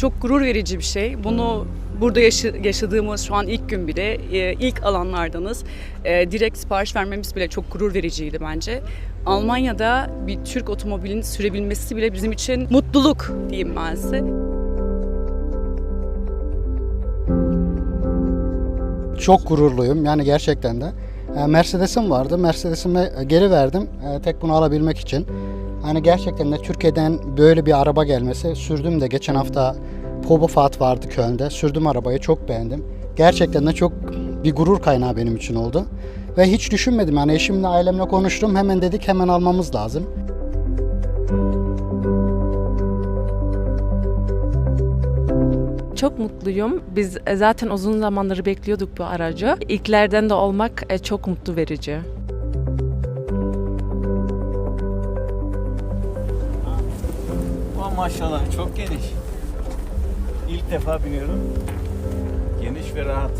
çok gurur verici bir şey. Bunu burada yaşa- yaşadığımız şu an ilk gün bile e, ilk alanlardanız. E, direkt sipariş vermemiz bile çok gurur vericiydi bence. Almanya'da bir Türk otomobilin sürebilmesi bile bizim için mutluluk diyeyim ben size. Çok gururluyum yani gerçekten de. E, Mercedes'im vardı. Mercedes'imi geri verdim tek bunu alabilmek için. Hani gerçekten de Türkiye'den böyle bir araba gelmesi sürdüm de geçen hafta Pobo Fat vardı Köln'de. Sürdüm arabayı çok beğendim. Gerçekten de çok bir gurur kaynağı benim için oldu. Ve hiç düşünmedim yani eşimle ailemle konuştum hemen dedik hemen almamız lazım. Çok mutluyum. Biz e, zaten uzun zamandır bekliyorduk bu aracı. İlklerden de olmak e, çok mutlu verici. Maşallah çok geniş. İlk defa biniyorum. Geniş ve rahat.